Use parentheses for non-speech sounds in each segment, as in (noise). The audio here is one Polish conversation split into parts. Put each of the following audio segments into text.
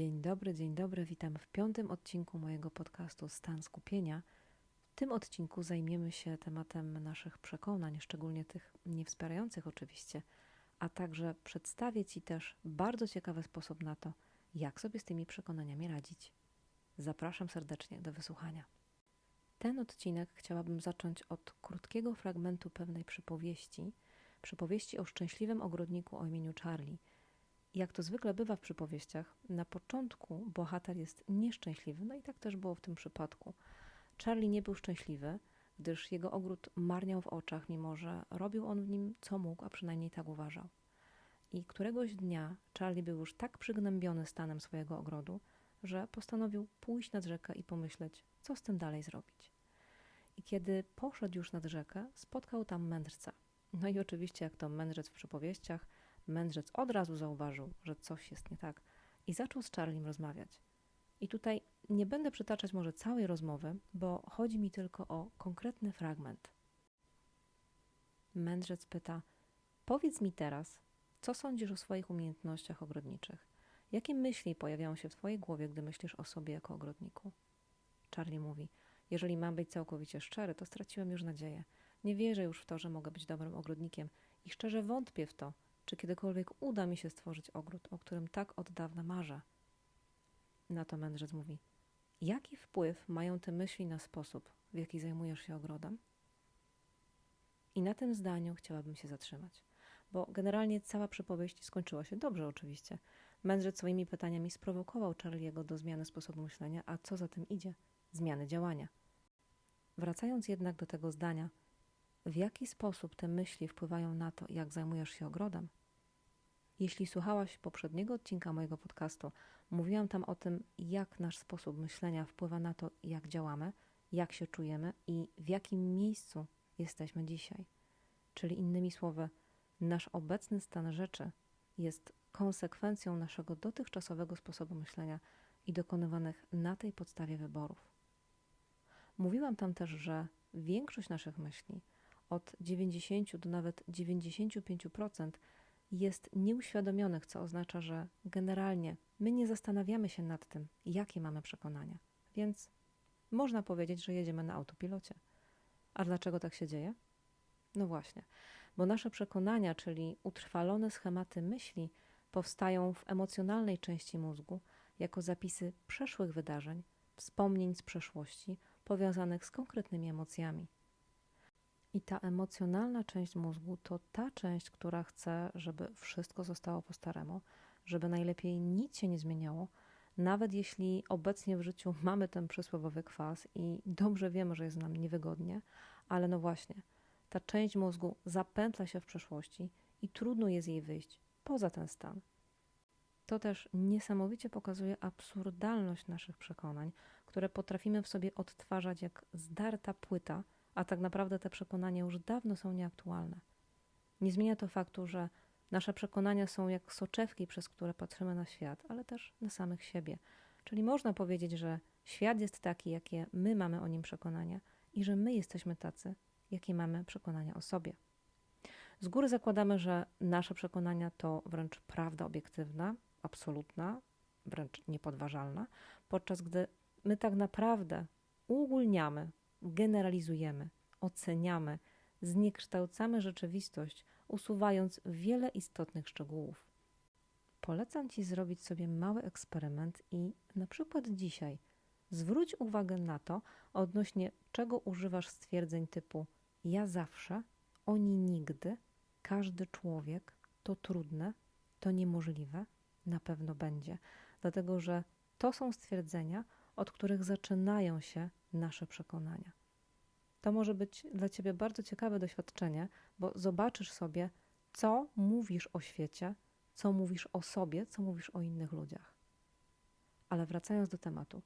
Dzień dobry, dzień dobry. Witam w piątym odcinku mojego podcastu Stan Skupienia. W tym odcinku zajmiemy się tematem naszych przekonań, szczególnie tych niewspierających oczywiście, a także przedstawię Ci też bardzo ciekawy sposób na to, jak sobie z tymi przekonaniami radzić. Zapraszam serdecznie do wysłuchania. Ten odcinek chciałabym zacząć od krótkiego fragmentu pewnej przypowieści, przypowieści o szczęśliwym ogrodniku o imieniu Charlie – jak to zwykle bywa w przypowieściach, na początku bohater jest nieszczęśliwy, no i tak też było w tym przypadku. Charlie nie był szczęśliwy, gdyż jego ogród marniał w oczach, mimo że robił on w nim co mógł, a przynajmniej tak uważał. I któregoś dnia Charlie był już tak przygnębiony stanem swojego ogrodu, że postanowił pójść nad rzekę i pomyśleć, co z tym dalej zrobić. I kiedy poszedł już nad rzekę, spotkał tam mędrca. No i oczywiście, jak to mędrzec w przypowieściach, Mędrzec od razu zauważył, że coś jest nie tak i zaczął z Charliem rozmawiać. I tutaj nie będę przytaczać może całej rozmowy, bo chodzi mi tylko o konkretny fragment. Mędrzec pyta: Powiedz mi teraz, co sądzisz o swoich umiejętnościach ogrodniczych? Jakie myśli pojawiają się w Twojej głowie, gdy myślisz o sobie jako ogrodniku? Charlie mówi: Jeżeli mam być całkowicie szczery, to straciłem już nadzieję. Nie wierzę już w to, że mogę być dobrym ogrodnikiem i szczerze wątpię w to, czy kiedykolwiek uda mi się stworzyć ogród, o którym tak od dawna marzę. Na to mędrzec mówi: Jaki wpływ mają te myśli na sposób, w jaki zajmujesz się ogrodem? I na tym zdaniu chciałabym się zatrzymać, bo generalnie cała przypowieść skończyła się dobrze, oczywiście. Mędrzec swoimi pytaniami sprowokował Charlie'ego do zmiany sposobu myślenia, a co za tym idzie? Zmiany działania. Wracając jednak do tego zdania, w jaki sposób te myśli wpływają na to, jak zajmujesz się ogrodem? Jeśli słuchałaś poprzedniego odcinka mojego podcastu, mówiłam tam o tym, jak nasz sposób myślenia wpływa na to, jak działamy, jak się czujemy i w jakim miejscu jesteśmy dzisiaj. Czyli innymi słowy, nasz obecny stan rzeczy jest konsekwencją naszego dotychczasowego sposobu myślenia i dokonywanych na tej podstawie wyborów. Mówiłam tam też, że większość naszych myśli, od 90 do nawet 95%, jest nieuświadomionych, co oznacza, że generalnie my nie zastanawiamy się nad tym, jakie mamy przekonania. Więc można powiedzieć, że jedziemy na autopilocie. A dlaczego tak się dzieje? No właśnie, bo nasze przekonania, czyli utrwalone schematy myśli, powstają w emocjonalnej części mózgu jako zapisy przeszłych wydarzeń, wspomnień z przeszłości powiązanych z konkretnymi emocjami. I ta emocjonalna część mózgu to ta część, która chce, żeby wszystko zostało po staremu, żeby najlepiej nic się nie zmieniało, nawet jeśli obecnie w życiu mamy ten przysłowiowy kwas i dobrze wiemy, że jest nam niewygodnie, ale no właśnie, ta część mózgu zapętla się w przeszłości i trudno jest jej wyjść poza ten stan. To też niesamowicie pokazuje absurdalność naszych przekonań, które potrafimy w sobie odtwarzać jak zdarta płyta a tak naprawdę te przekonania już dawno są nieaktualne. Nie zmienia to faktu, że nasze przekonania są jak soczewki, przez które patrzymy na świat, ale też na samych siebie. Czyli można powiedzieć, że świat jest taki, jakie my mamy o nim przekonania i że my jesteśmy tacy, jakie mamy przekonania o sobie. Z góry zakładamy, że nasze przekonania to wręcz prawda obiektywna, absolutna, wręcz niepodważalna, podczas gdy my tak naprawdę uogólniamy generalizujemy, oceniamy, zniekształcamy rzeczywistość, usuwając wiele istotnych szczegółów. Polecam Ci zrobić sobie mały eksperyment i na przykład dzisiaj zwróć uwagę na to, odnośnie czego używasz stwierdzeń typu ja zawsze, oni nigdy, każdy człowiek, to trudne, to niemożliwe, na pewno będzie, dlatego że to są stwierdzenia, od których zaczynają się nasze przekonania. To może być dla Ciebie bardzo ciekawe doświadczenie, bo zobaczysz sobie, co mówisz o świecie, co mówisz o sobie, co mówisz o innych ludziach. Ale wracając do tematu,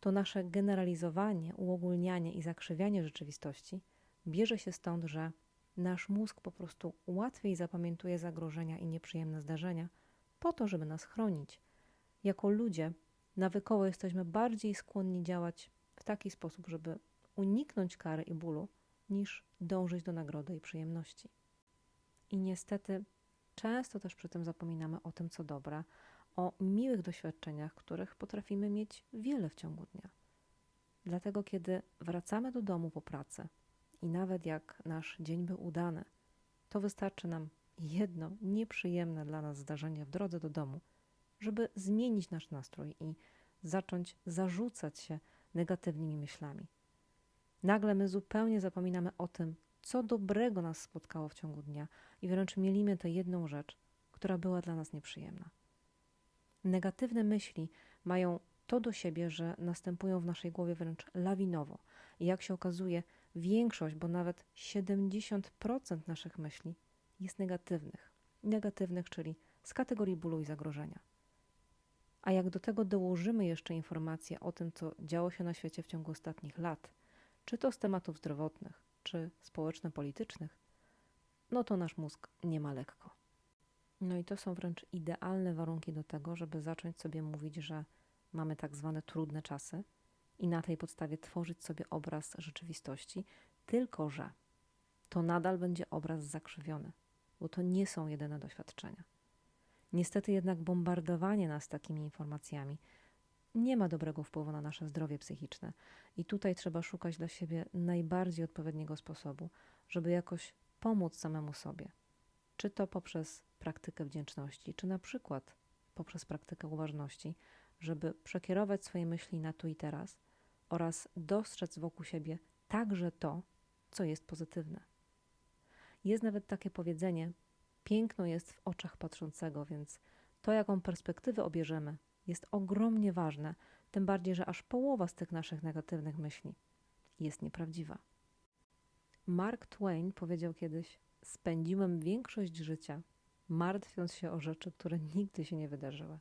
to nasze generalizowanie, uogólnianie i zakrzywianie rzeczywistości bierze się stąd, że nasz mózg po prostu łatwiej zapamiętuje zagrożenia i nieprzyjemne zdarzenia po to, żeby nas chronić. Jako ludzie nawykowo jesteśmy bardziej skłonni działać w taki sposób, żeby uniknąć kary i bólu, niż dążyć do nagrody i przyjemności. I niestety często też przy tym zapominamy o tym, co dobre, o miłych doświadczeniach, których potrafimy mieć wiele w ciągu dnia. Dlatego, kiedy wracamy do domu po pracy i nawet jak nasz dzień był udany, to wystarczy nam jedno nieprzyjemne dla nas zdarzenie w drodze do domu, żeby zmienić nasz nastrój i zacząć zarzucać się negatywnymi myślami. Nagle my zupełnie zapominamy o tym, co dobrego nas spotkało w ciągu dnia i wręcz mielimy tę jedną rzecz, która była dla nas nieprzyjemna. Negatywne myśli mają to do siebie, że następują w naszej głowie wręcz lawinowo. I jak się okazuje, większość, bo nawet 70% naszych myśli jest negatywnych. Negatywnych, czyli z kategorii bólu i zagrożenia. A jak do tego dołożymy jeszcze informacje o tym, co działo się na świecie w ciągu ostatnich lat, czy to z tematów zdrowotnych, czy społeczno-politycznych, no to nasz mózg nie ma lekko. No i to są wręcz idealne warunki do tego, żeby zacząć sobie mówić, że mamy tak zwane trudne czasy i na tej podstawie tworzyć sobie obraz rzeczywistości, tylko że to nadal będzie obraz zakrzywiony, bo to nie są jedyne doświadczenia. Niestety jednak bombardowanie nas takimi informacjami nie ma dobrego wpływu na nasze zdrowie psychiczne i tutaj trzeba szukać dla siebie najbardziej odpowiedniego sposobu, żeby jakoś pomóc samemu sobie. Czy to poprzez praktykę wdzięczności, czy na przykład poprzez praktykę uważności, żeby przekierować swoje myśli na tu i teraz oraz dostrzec wokół siebie także to, co jest pozytywne. Jest nawet takie powiedzenie: piękno jest w oczach patrzącego, więc to, jaką perspektywę obierzemy, jest ogromnie ważne, tym bardziej, że aż połowa z tych naszych negatywnych myśli jest nieprawdziwa. Mark Twain powiedział kiedyś: Spędziłem większość życia martwiąc się o rzeczy, które nigdy się nie wydarzyły.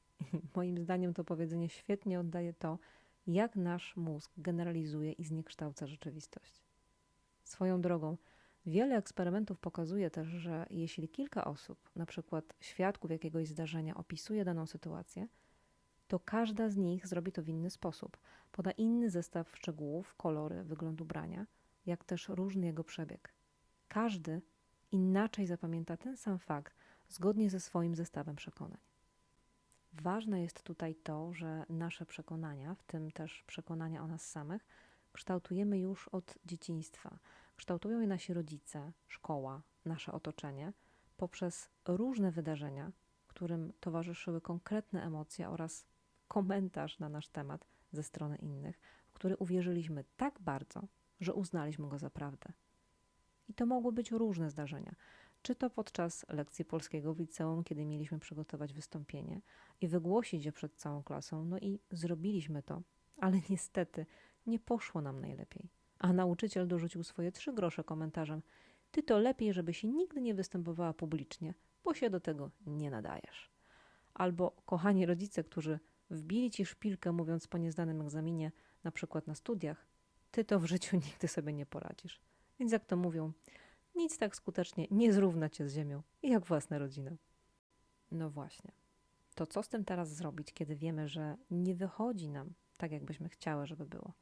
(laughs) moim zdaniem to powiedzenie świetnie oddaje to, jak nasz mózg generalizuje i zniekształca rzeczywistość. Swoją drogą, wiele eksperymentów pokazuje też, że jeśli kilka osób, na przykład świadków jakiegoś zdarzenia, opisuje daną sytuację, to każda z nich zrobi to w inny sposób. Poda inny zestaw szczegółów, kolory, wygląd ubrania, jak też różny jego przebieg. Każdy inaczej zapamięta ten sam fakt zgodnie ze swoim zestawem przekonań. Ważne jest tutaj to, że nasze przekonania, w tym też przekonania o nas samych, kształtujemy już od dzieciństwa. Kształtują je nasi rodzice, szkoła, nasze otoczenie poprzez różne wydarzenia, którym towarzyszyły konkretne emocje oraz komentarz na nasz temat ze strony innych, w który uwierzyliśmy tak bardzo, że uznaliśmy go za prawdę. I to mogły być różne zdarzenia. Czy to podczas lekcji polskiego w liceum, kiedy mieliśmy przygotować wystąpienie i wygłosić je przed całą klasą, no i zrobiliśmy to, ale niestety nie poszło nam najlepiej. A nauczyciel dorzucił swoje trzy grosze komentarzem: Ty to lepiej, żeby się nigdy nie występowała publicznie, bo się do tego nie nadajesz. Albo kochani rodzice, którzy wbili ci szpilkę, mówiąc po niezdanym egzaminie, na przykład na studiach, ty to w życiu (laughs) nigdy sobie nie poradzisz. Więc jak to mówią, nic tak skutecznie nie zrówna cię z ziemią, jak własna rodzina. No właśnie. To co z tym teraz zrobić, kiedy wiemy, że nie wychodzi nam tak, jakbyśmy chciały, żeby było?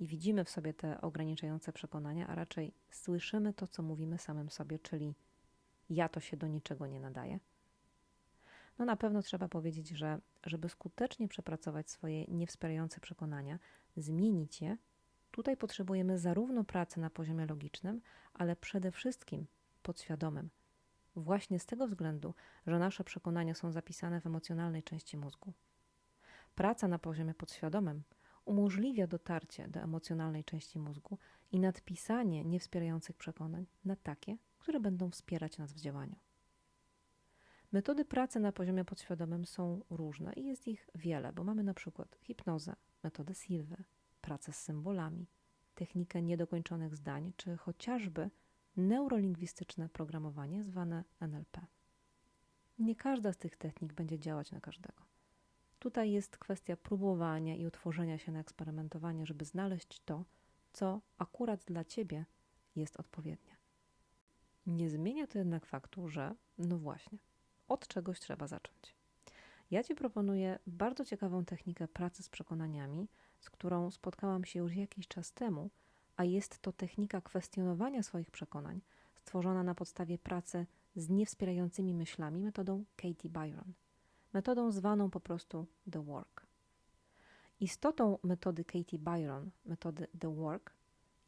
I widzimy w sobie te ograniczające przekonania, a raczej słyszymy to, co mówimy samym sobie, czyli ja to się do niczego nie nadaje. No na pewno trzeba powiedzieć, że żeby skutecznie przepracować swoje niewspierające przekonania, zmienić je, Tutaj potrzebujemy zarówno pracy na poziomie logicznym, ale przede wszystkim podświadomym. Właśnie z tego względu, że nasze przekonania są zapisane w emocjonalnej części mózgu. Praca na poziomie podświadomym umożliwia dotarcie do emocjonalnej części mózgu i nadpisanie niewspierających przekonań na takie, które będą wspierać nas w działaniu. Metody pracy na poziomie podświadomym są różne i jest ich wiele, bo mamy na przykład hipnozę, metodę Silwy, pracę z symbolami, technikę niedokończonych zdań, czy chociażby neurolingwistyczne programowanie zwane NLP. Nie każda z tych technik będzie działać na każdego. Tutaj jest kwestia próbowania i utworzenia się na eksperymentowanie, żeby znaleźć to, co akurat dla ciebie jest odpowiednie. Nie zmienia to jednak faktu, że, no właśnie, od czegoś trzeba zacząć. Ja Ci proponuję bardzo ciekawą technikę pracy z przekonaniami, z którą spotkałam się już jakiś czas temu, a jest to technika kwestionowania swoich przekonań, stworzona na podstawie pracy z niewspierającymi myślami metodą Katie Byron. Metodą zwaną po prostu The Work. Istotą metody Katie Byron, metody The Work,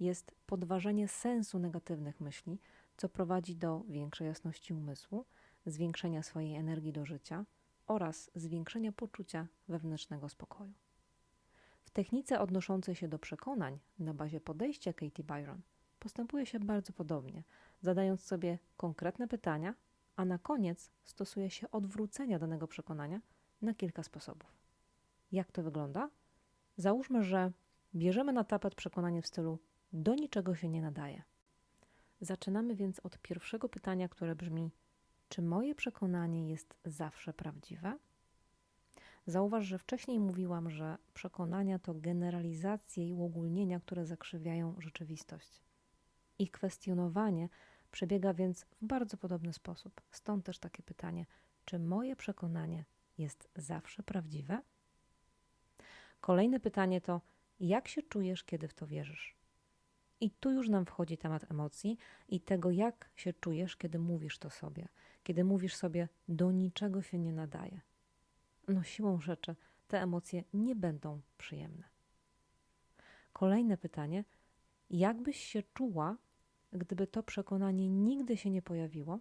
jest podważenie sensu negatywnych myśli, co prowadzi do większej jasności umysłu, zwiększenia swojej energii do życia oraz zwiększenia poczucia wewnętrznego spokoju. W technice odnoszącej się do przekonań na bazie podejścia Katie Byron postępuje się bardzo podobnie, zadając sobie konkretne pytania, a na koniec stosuje się odwrócenia danego przekonania na kilka sposobów. Jak to wygląda? Załóżmy, że bierzemy na tapet przekonanie w stylu do niczego się nie nadaje. Zaczynamy więc od pierwszego pytania, które brzmi: Czy moje przekonanie jest zawsze prawdziwe? Zauważ, że wcześniej mówiłam, że przekonania to generalizacje i uogólnienia, które zakrzywiają rzeczywistość. Ich kwestionowanie przebiega więc w bardzo podobny sposób. Stąd też takie pytanie: czy moje przekonanie jest zawsze prawdziwe? Kolejne pytanie to: jak się czujesz, kiedy w to wierzysz? I tu już nam wchodzi temat emocji i tego, jak się czujesz, kiedy mówisz to sobie, kiedy mówisz sobie, do niczego się nie nadaje. No, siłą rzeczy te emocje nie będą przyjemne. Kolejne pytanie: jak byś się czuła, gdyby to przekonanie nigdy się nie pojawiło?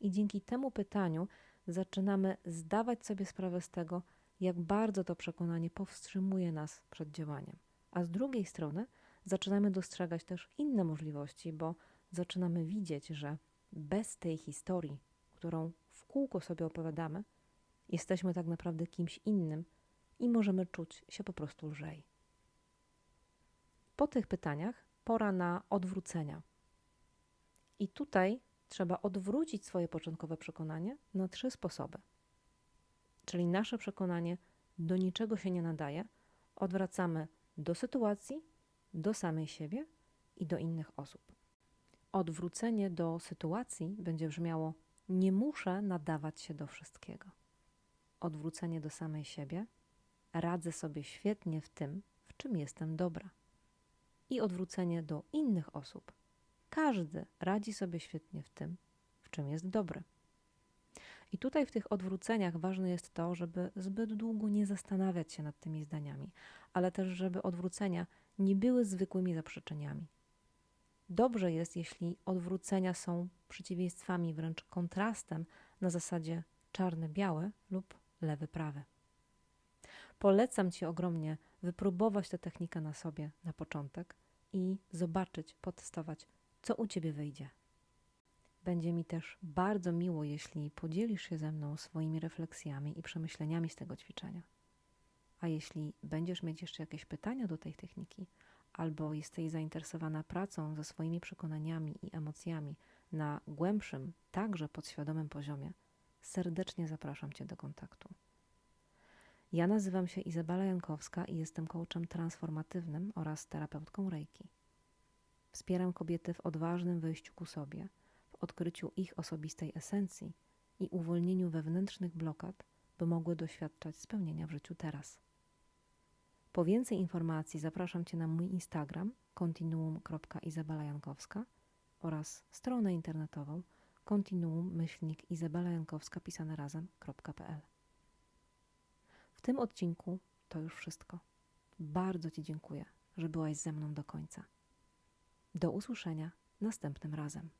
I dzięki temu pytaniu zaczynamy zdawać sobie sprawę z tego, jak bardzo to przekonanie powstrzymuje nas przed działaniem. A z drugiej strony zaczynamy dostrzegać też inne możliwości, bo zaczynamy widzieć, że bez tej historii, którą w kółko sobie opowiadamy, jesteśmy tak naprawdę kimś innym i możemy czuć się po prostu lżej. Po tych pytaniach pora na odwrócenia. I tutaj trzeba odwrócić swoje początkowe przekonanie na trzy sposoby. Czyli nasze przekonanie do niczego się nie nadaje, odwracamy do sytuacji, do samej siebie i do innych osób. Odwrócenie do sytuacji będzie brzmiało: Nie muszę nadawać się do wszystkiego. Odwrócenie do samej siebie: Radzę sobie świetnie w tym, w czym jestem dobra. I odwrócenie do innych osób: Każdy radzi sobie świetnie w tym, w czym jest dobry. I tutaj w tych odwróceniach ważne jest to, żeby zbyt długo nie zastanawiać się nad tymi zdaniami, ale też, żeby odwrócenia nie były zwykłymi zaprzeczeniami. Dobrze jest, jeśli odwrócenia są przeciwieństwami, wręcz kontrastem na zasadzie czarne-białe lub lewy-prawy. Polecam Ci ogromnie wypróbować tę technikę na sobie na początek i zobaczyć, potestować, co u Ciebie wyjdzie. Będzie mi też bardzo miło, jeśli podzielisz się ze mną swoimi refleksjami i przemyśleniami z tego ćwiczenia. A jeśli będziesz mieć jeszcze jakieś pytania do tej techniki, albo jesteś zainteresowana pracą ze swoimi przekonaniami i emocjami na głębszym, także podświadomym poziomie, serdecznie zapraszam Cię do kontaktu. Ja nazywam się Izabela Jankowska i jestem coachem transformatywnym oraz terapeutką Reiki. Wspieram kobiety w odważnym wejściu ku sobie, w odkryciu ich osobistej esencji i uwolnieniu wewnętrznych blokad, by mogły doświadczać spełnienia w życiu teraz. Po więcej informacji zapraszam Cię na mój Instagram kontinuum.izabela oraz stronę internetową kontinuum-izabela pisane razem.pl tym odcinku to już wszystko. Bardzo Ci dziękuję, że byłaś ze mną do końca. Do usłyszenia następnym razem.